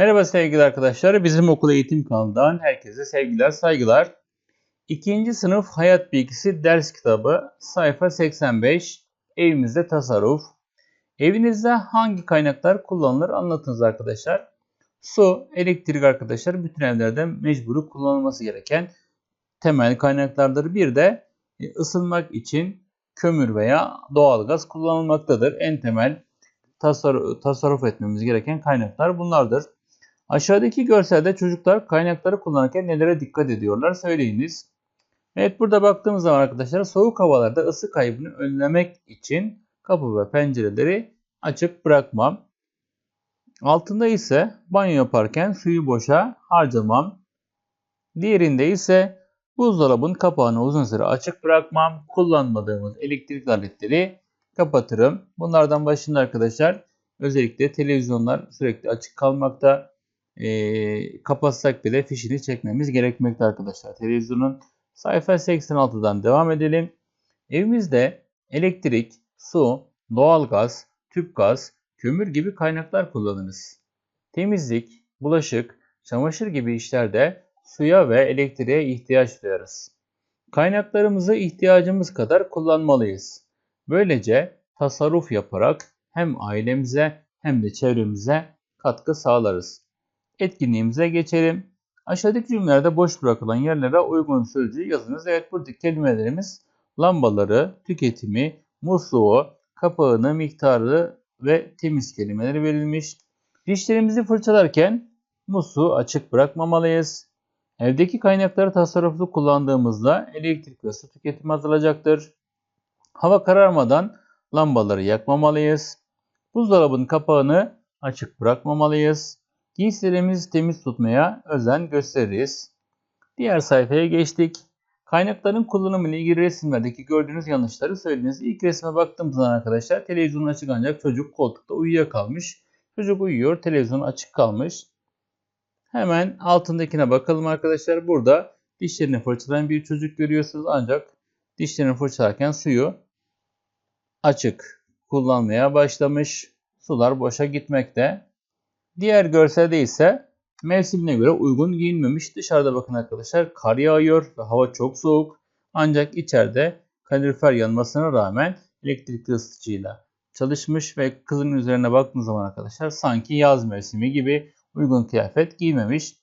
Merhaba sevgili arkadaşlar. Bizim okul eğitim kanalından herkese sevgiler, saygılar. İkinci sınıf hayat bilgisi ders kitabı sayfa 85. Evimizde tasarruf. Evinizde hangi kaynaklar kullanılır anlatınız arkadaşlar. Su, elektrik arkadaşlar bütün evlerde mecburi kullanılması gereken temel kaynaklardır. Bir de e, ısınmak için kömür veya doğalgaz kullanılmaktadır. En temel tasarruf, tasarruf etmemiz gereken kaynaklar bunlardır. Aşağıdaki görselde çocuklar kaynakları kullanırken nelere dikkat ediyorlar söyleyiniz. Evet burada baktığımız zaman arkadaşlar soğuk havalarda ısı kaybını önlemek için kapı ve pencereleri açık bırakmam. Altında ise banyo yaparken suyu boşa harcamam. Diğerinde ise buzdolabın kapağını uzun süre açık bırakmam. Kullanmadığımız elektrik aletleri kapatırım. Bunlardan başında arkadaşlar özellikle televizyonlar sürekli açık kalmakta. E, kapatsak bile fişini çekmemiz gerekmekte arkadaşlar. Televizyonun sayfa 86'dan devam edelim. Evimizde elektrik, su, doğalgaz, tüp gaz, kömür gibi kaynaklar kullanırız. Temizlik, bulaşık, çamaşır gibi işlerde suya ve elektriğe ihtiyaç duyarız. Kaynaklarımızı ihtiyacımız kadar kullanmalıyız. Böylece tasarruf yaparak hem ailemize hem de çevremize katkı sağlarız. Etkinliğimize geçelim. Aşağıdaki cümlelerde boş bırakılan yerlere uygun sözcüğü yazınız. Evet buradaki kelimelerimiz lambaları, tüketimi, musluğu, kapağını, miktarı ve temiz kelimeleri verilmiş. Dişlerimizi fırçalarken musluğu açık bırakmamalıyız. Evdeki kaynakları tasarruflu kullandığımızda elektrik ve su tüketimi azalacaktır. Hava kararmadan lambaları yakmamalıyız. Buzdolabının kapağını açık bırakmamalıyız. Giysilerimizi temiz tutmaya özen gösteririz. Diğer sayfaya geçtik. Kaynakların kullanımı ile ilgili resimlerdeki gördüğünüz yanlışları söyleyiniz. İlk resme baktığımız zaman arkadaşlar televizyon açık ancak çocuk koltukta uyuyakalmış. Çocuk uyuyor, televizyon açık kalmış. Hemen altındakine bakalım arkadaşlar. Burada dişlerini fırçalayan bir çocuk görüyorsunuz ancak dişlerini fırçalarken suyu açık kullanmaya başlamış. Sular boşa gitmekte. Diğer görselde ise mevsimine göre uygun giyinmemiş. Dışarıda bakın arkadaşlar kar yağıyor ve hava çok soğuk. Ancak içeride kalorifer yanmasına rağmen elektrikli ısıtıcıyla çalışmış ve kızın üzerine baktığınız zaman arkadaşlar sanki yaz mevsimi gibi uygun kıyafet giymemiş.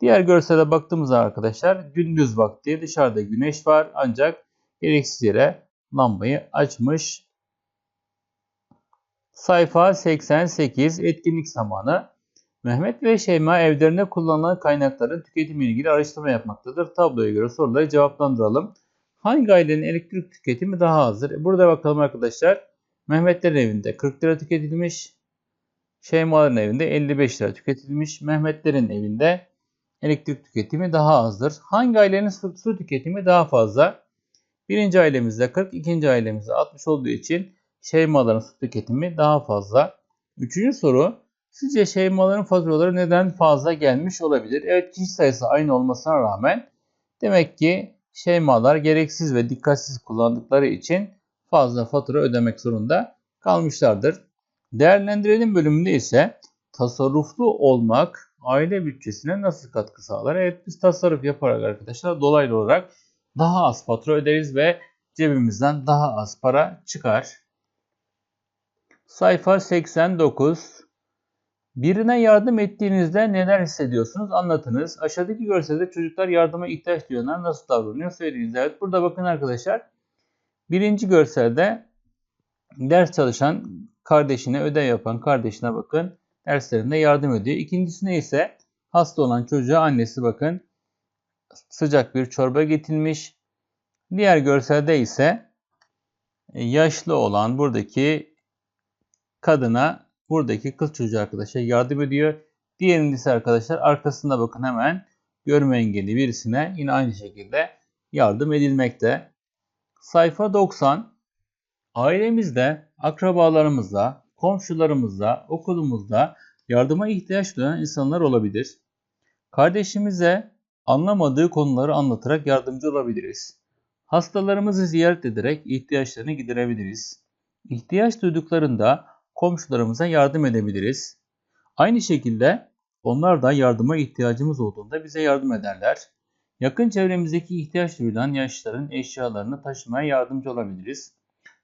Diğer görsele baktığımız zaman arkadaşlar gündüz vakti dışarıda güneş var ancak gereksiz yere lambayı açmış Sayfa 88 etkinlik zamanı. Mehmet ve Şeyma evlerinde kullanılan kaynakların tüketimiyle ilgili araştırma yapmaktadır. Tabloya göre soruları cevaplandıralım. Hangi ailenin elektrik tüketimi daha azdır? E, burada bakalım arkadaşlar. Mehmetlerin evinde 40 lira tüketilmiş. Şeyma'ların evinde 55 lira tüketilmiş. Mehmetlerin evinde elektrik tüketimi daha azdır. Hangi ailenin su, su tüketimi daha fazla? Birinci ailemizde 40, ikinci ailemizde 60 olduğu için Şeymaların su tüketimi daha fazla. Üçüncü soru. Sizce şeymaların faturaları neden fazla gelmiş olabilir? Evet kişi sayısı aynı olmasına rağmen demek ki şeymalar gereksiz ve dikkatsiz kullandıkları için fazla fatura ödemek zorunda kalmışlardır. Değerlendirelim bölümünde ise tasarruflu olmak aile bütçesine nasıl katkı sağlar? Evet biz tasarruf yaparak arkadaşlar dolaylı olarak daha az fatura öderiz ve cebimizden daha az para çıkar. Sayfa 89. Birine yardım ettiğinizde neler hissediyorsunuz? Anlatınız. Aşağıdaki görselde çocuklar yardıma ihtiyaç duyuyorlar. Nasıl davranıyor? Söyleyiniz. Evet burada bakın arkadaşlar. Birinci görselde ders çalışan kardeşine ödev yapan kardeşine bakın. Derslerinde yardım ediyor. İkincisine ise hasta olan çocuğa annesi bakın. Sıcak bir çorba getirmiş. Diğer görselde ise yaşlı olan buradaki kadına buradaki kız çocuğu arkadaşa yardım ediyor. Diğerinde ise arkadaşlar arkasında bakın hemen görme engelli birisine yine aynı şekilde yardım edilmekte. Sayfa 90 ailemizde, akrabalarımızda, komşularımızda, okulumuzda yardıma ihtiyaç duyan insanlar olabilir. Kardeşimize anlamadığı konuları anlatarak yardımcı olabiliriz. Hastalarımızı ziyaret ederek ihtiyaçlarını giderebiliriz. İhtiyaç duyduklarında komşularımıza yardım edebiliriz. Aynı şekilde Onlar da yardıma ihtiyacımız olduğunda bize yardım ederler. Yakın çevremizdeki ihtiyaç duyulan yaşlıların eşyalarını taşımaya yardımcı olabiliriz.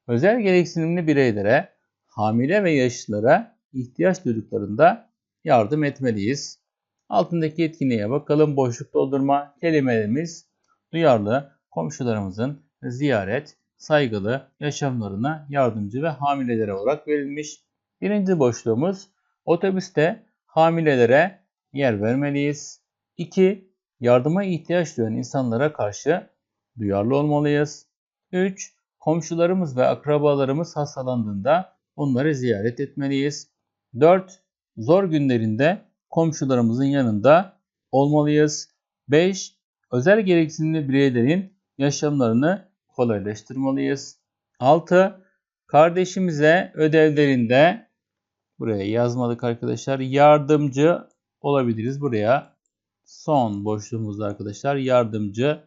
Özel gereksinimli bireylere, hamile ve yaşlılara ihtiyaç duyduklarında yardım etmeliyiz. Altındaki etkinliğe bakalım. Boşluk doldurma kelimelerimiz duyarlı, komşularımızın ziyaret, saygılı yaşamlarına yardımcı ve hamilelere olarak verilmiş. Birinci boşluğumuz otobüste hamilelere yer vermeliyiz. 2. Yardıma ihtiyaç duyan insanlara karşı duyarlı olmalıyız. 3. Komşularımız ve akrabalarımız hastalandığında onları ziyaret etmeliyiz. 4. Zor günlerinde komşularımızın yanında olmalıyız. 5. Özel gereksinimli bireylerin yaşamlarını kolaylaştırmalıyız. 6. Kardeşimize ödevlerinde buraya yazmadık arkadaşlar. Yardımcı olabiliriz buraya. Son boşluğumuzda arkadaşlar yardımcı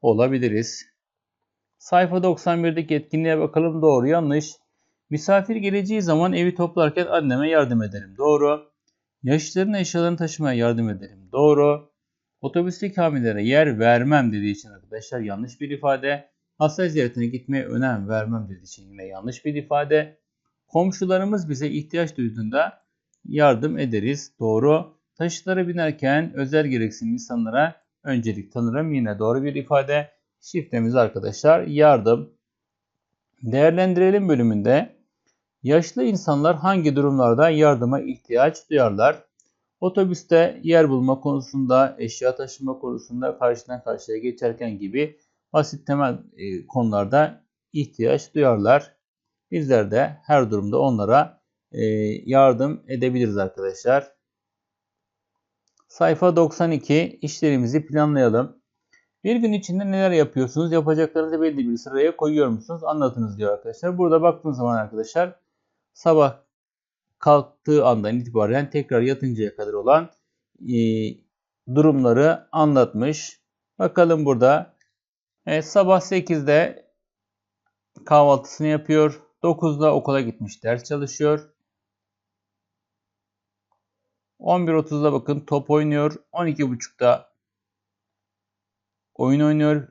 olabiliriz. Sayfa 91'deki etkinliğe bakalım. Doğru yanlış. Misafir geleceği zaman evi toplarken anneme yardım ederim. Doğru. Yaşlıların eşyalarını taşımaya yardım ederim. Doğru. Otobüsteki hamilelere yer vermem dediği için arkadaşlar yanlış bir ifade. Hasta ziyaretine gitmeye önem vermem dediği için yine yanlış bir ifade. Komşularımız bize ihtiyaç duyduğunda yardım ederiz. Doğru. Taşıtlara binerken özel gereksinim insanlara öncelik tanırım. Yine doğru bir ifade. Şifremiz arkadaşlar yardım. Değerlendirelim bölümünde yaşlı insanlar hangi durumlarda yardıma ihtiyaç duyarlar? Otobüste yer bulma konusunda, eşya taşıma konusunda, karşıdan karşıya geçerken gibi basit temel e, konularda ihtiyaç duyarlar. Bizler de her durumda onlara e, yardım edebiliriz arkadaşlar. Sayfa 92 işlerimizi planlayalım. Bir gün içinde neler yapıyorsunuz? Yapacaklarınızı belli bir sıraya koyuyor musunuz? Anlatınız diyor arkadaşlar. Burada baktığınız zaman arkadaşlar sabah kalktığı andan itibaren tekrar yatıncaya kadar olan e, durumları anlatmış. Bakalım burada. Evet, sabah 8'de kahvaltısını yapıyor. 9'da okula gitmiş ders çalışıyor. 11.30'da bakın top oynuyor. 12.30'da oyun oynuyor.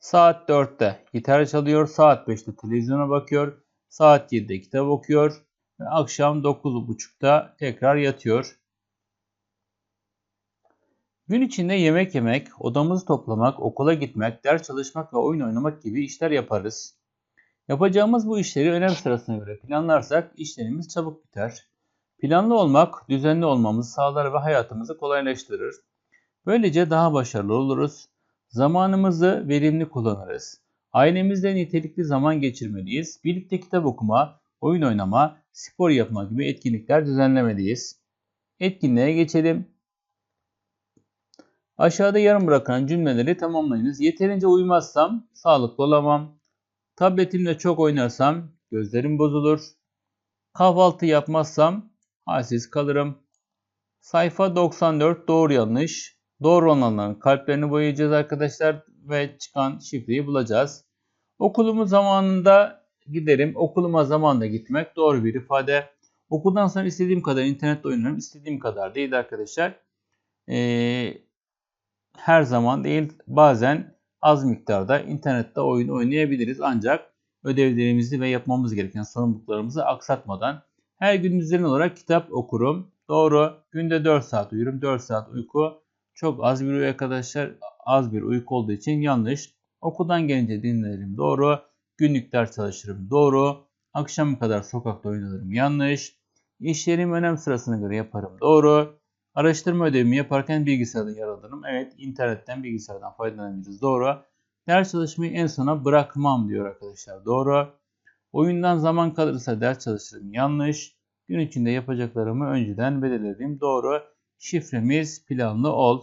Saat 4'te gitar çalıyor. Saat 5'te televizyona bakıyor. Saat 7'de kitap okuyor. Ve akşam 9.30'da tekrar yatıyor. Gün içinde yemek yemek, odamızı toplamak, okula gitmek, ders çalışmak ve oyun oynamak gibi işler yaparız. Yapacağımız bu işleri önem sırasına göre planlarsak işlerimiz çabuk biter. Planlı olmak, düzenli olmamızı sağlar ve hayatımızı kolaylaştırır. Böylece daha başarılı oluruz. Zamanımızı verimli kullanırız. Ailemizle nitelikli zaman geçirmeliyiz. Birlikte kitap okuma, oyun oynama, spor yapma gibi etkinlikler düzenlemeliyiz. Etkinliğe geçelim. Aşağıda yarım bırakan cümleleri tamamlayınız. Yeterince uyumazsam sağlıklı olamam. Tabletimle çok oynarsam gözlerim bozulur. Kahvaltı yapmazsam halsiz kalırım. Sayfa 94 doğru yanlış. Doğru olanların kalplerini boyayacağız arkadaşlar ve çıkan şifreyi bulacağız. Okulumu zamanında giderim. Okuluma zamanında gitmek doğru bir ifade. Okuldan sonra istediğim kadar internette oynarım. istediğim kadar değil arkadaşlar. Ee, her zaman değil bazen az miktarda internette oyun oynayabiliriz. Ancak ödevlerimizi ve yapmamız gereken sorumluluklarımızı aksatmadan her gün düzenli olarak kitap okurum. Doğru. Günde 4 saat uyurum. 4 saat uyku çok az bir uyku arkadaşlar. Az bir uyku olduğu için yanlış. Okuldan gelince dinlerim. Doğru. Günlük ders çalışırım. Doğru. Akşam kadar sokakta oynarım. Yanlış. İş yerimi önem sırasına göre yaparım. Doğru. Araştırma ödevimi yaparken bilgisayarda yer alırım. Evet internetten bilgisayardan faydalanabiliriz. Doğru. Ders çalışmayı en sona bırakmam diyor arkadaşlar. Doğru. Oyundan zaman kalırsa ders çalışırım. Yanlış. Gün içinde yapacaklarımı önceden belirledim. Doğru. Şifremiz planlı ol.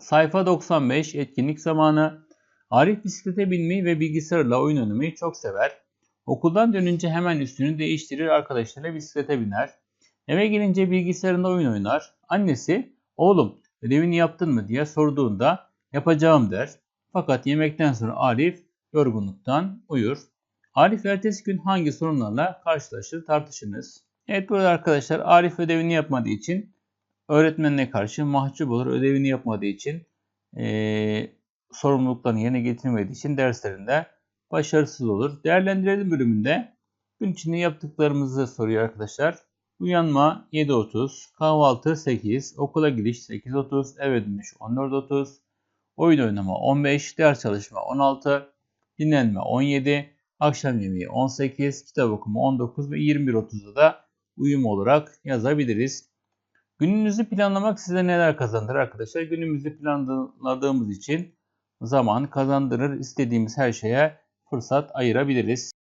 Sayfa 95 etkinlik zamanı. Arif bisiklete binmeyi ve bilgisayarla oyun oynamayı çok sever. Okuldan dönünce hemen üstünü değiştirir arkadaşlarıyla bisiklete biner. Eve gelince bilgisayarında oyun oynar. Annesi oğlum ödevini yaptın mı diye sorduğunda yapacağım der. Fakat yemekten sonra Arif yorgunluktan uyur. Arif ertesi gün hangi sorunlarla karşılaşır tartışınız. Evet burada arkadaşlar Arif ödevini yapmadığı için öğretmenine karşı mahcup olur. Ödevini yapmadığı için eee, sorumluluklarını yerine getirmediği için derslerinde başarısız olur. Değerlendirelim bölümünde gün içinde yaptıklarımızı soruyor arkadaşlar. Uyanma 7.30, kahvaltı 8, okula gidiş 8.30, eve dönüş 14.30, oyun oynama 15, ders çalışma 16, dinlenme 17, akşam yemeği 18, kitap okuma 19 ve 21.30'da da uyum olarak yazabiliriz. Gününüzü planlamak size neler kazandırır arkadaşlar? Günümüzü planladığımız için zaman kazandırır. İstediğimiz her şeye fırsat ayırabiliriz.